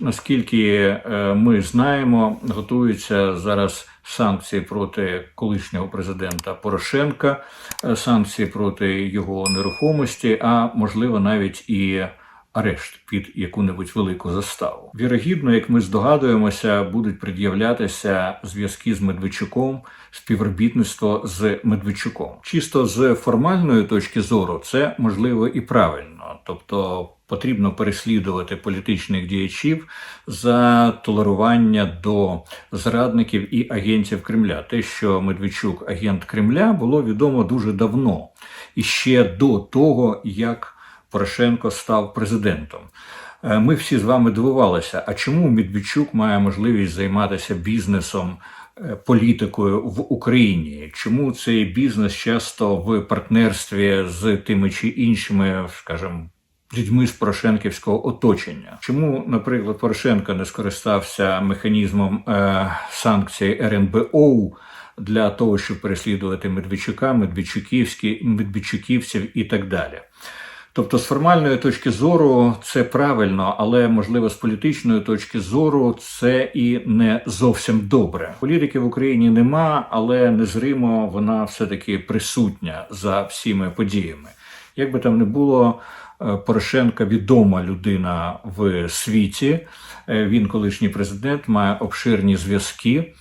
Наскільки е, ми знаємо, готуються зараз санкції проти колишнього президента Порошенка, е, санкції проти його нерухомості, а можливо навіть і арешт під яку-небудь велику заставу. Вірогідно, як ми здогадуємося, будуть пред'являтися зв'язки з Медведчуком, співробітництво з Медведчуком. Чисто з формальної точки зору, це можливо і правильно, тобто. Потрібно переслідувати політичних діячів за толерування до зрадників і агентів Кремля. Те, що Медведчук агент Кремля, було відомо дуже давно і ще до того, як Порошенко став президентом. Е, Ми всі з вами дивувалися, а чому Медведчук має можливість займатися бізнесом, політикою в Україні? Чому цей бізнес часто в партнерстві з тими чи іншими, скажімо, людьми з Порошенківського оточення? Чому, наприклад, Порошенко не скористався механізмом е, санкцій РНБО? Для того щоб переслідувати Медведчука, Медведчуківські, Медведчуківців і так далі. Тобто, з формальної точки зору це правильно, але можливо з політичної точки зору це і не зовсім добре. Політики в Україні нема, але незримо вона все таки присутня за всіми подіями. Як би там не було, е, Порошенка відома людина в світі. Е, Він колишній президент, має обширні зв'язки.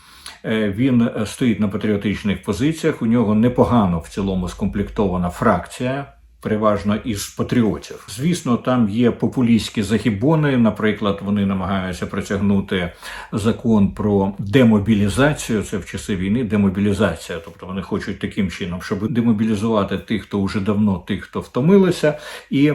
Е, Він стоїть на патріотичних позиціях. У нього непогано в цілому скомплектована фракція. Переважно із патріотів. Звісно, там є популістські загібони. Наприклад, вони намагаються притягнути закон про демобілізацію. Це в часи війни демобілізація. Тобто вони хочуть таким чином, щоб демобілізувати тих, хто вже давно, тих, хто втомилися, і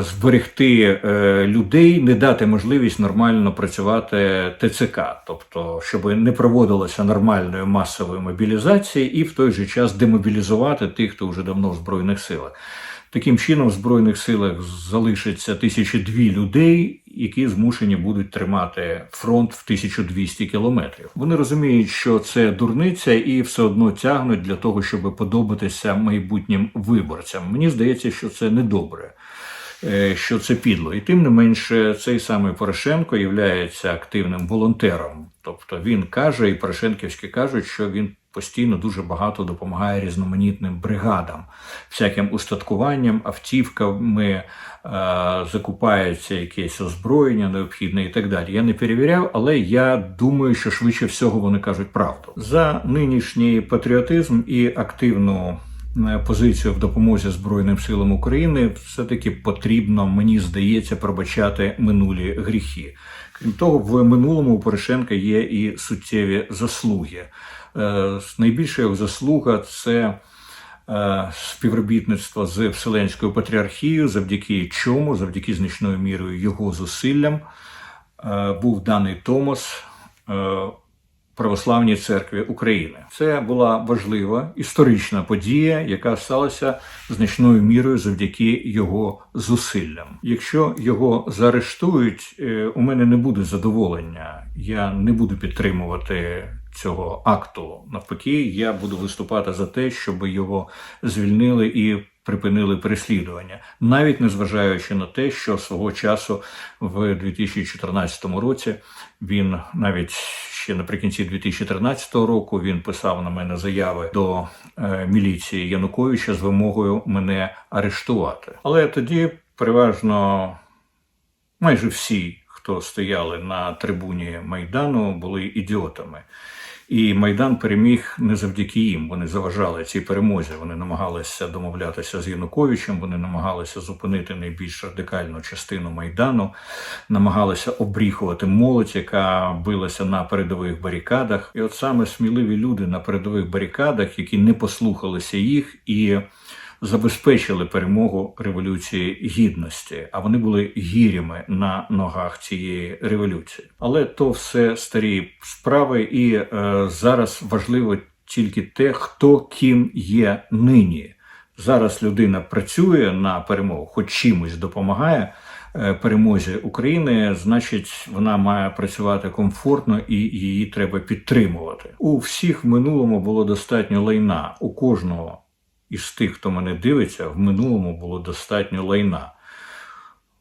зберегти е, людей, не дати можливість нормально працювати ТЦК, тобто, щоб не проводилося нормальної масової мобілізації, і в той же час демобілізувати тих, хто вже давно в збройних силах. Таким чином, в збройних силах залишиться тисячі дві людей, які змушені будуть тримати фронт в 1200 кілометрів. Вони розуміють, що це дурниця, і все одно тягнуть для того, щоб подобатися майбутнім виборцям. Мені здається, що це недобре. е, Що це підло, і тим не менше, цей самий Порошенко є активним волонтером. Тобто він каже, і Порошенківські кажуть, що він постійно дуже багато допомагає різноманітним бригадам, всяким устаткуванням, автівками, е, закупається якесь озброєння необхідне і так далі. Я не перевіряв, але я думаю, що швидше всього вони кажуть правду. За нинішній патріотизм і активну е, позицію в допомозі Збройним силам України все-таки потрібно, мені здається, пробачати минулі гріхи. Крім того, в минулому у Порошенка є і суттєві заслуги. Е, Найбільша його заслуга це е, співробітництво з Вселенською патріархією, завдяки чому, завдяки значною мірою його зусиллям, е, був даний Томос Православній церкві України. Це була важлива історична подія, яка сталася значною мірою завдяки його зусиллям. Якщо його заарештують, у мене не буде задоволення. Я не буду підтримувати цього акту. Навпаки, я буду виступати за те, щоб його звільнили і припинили переслідування, навіть незважаючи на те, що свого часу в 2014 році він навіть ще наприкінці 2013 року він писав на мене заяви до е, міліції Януковича з вимогою мене арештувати. Але тоді переважно майже всі, хто стояли на трибуні Майдану, були ідіотами. І Майдан переміг не завдяки їм. Вони заважали цій перемозі. Вони намагалися домовлятися з Януковичем, вони намагалися зупинити найбільш радикальну частину Майдану, намагалися обріхувати молодь, яка билася на передових барикадах. І от саме сміливі люди на передових барикадах, які не послухалися їх і забезпечили перемогу революції гідності, а вони були гірями на ногах цієї революції. Але то все старі справи, і е, зараз важливо тільки те, хто ким є нині. Зараз людина працює на перемогу, хоч чимось допомагає е, перемозі України, значить, вона має працювати комфортно і її треба підтримувати. У всіх в минулому було достатньо лайна. У кожного із тих, хто мене дивиться, в минулому було достатньо лайна.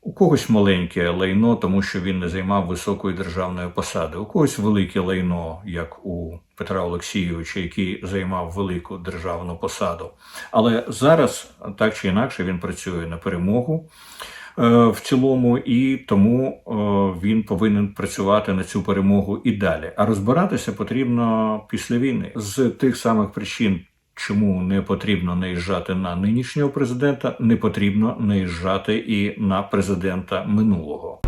У когось маленьке лайно, тому що він не займав високої державної посади. У когось велике лайно, як у Петра Олексійовича, який займав велику державну посаду. Але зараз так чи інакше він працює на перемогу е, в цілому, і тому е, він повинен працювати на цю перемогу і далі. А розбиратися потрібно після війни з тих самих причин. Чому не потрібно наїжджати на нинішнього президента, не потрібно наїжджати і на президента минулого.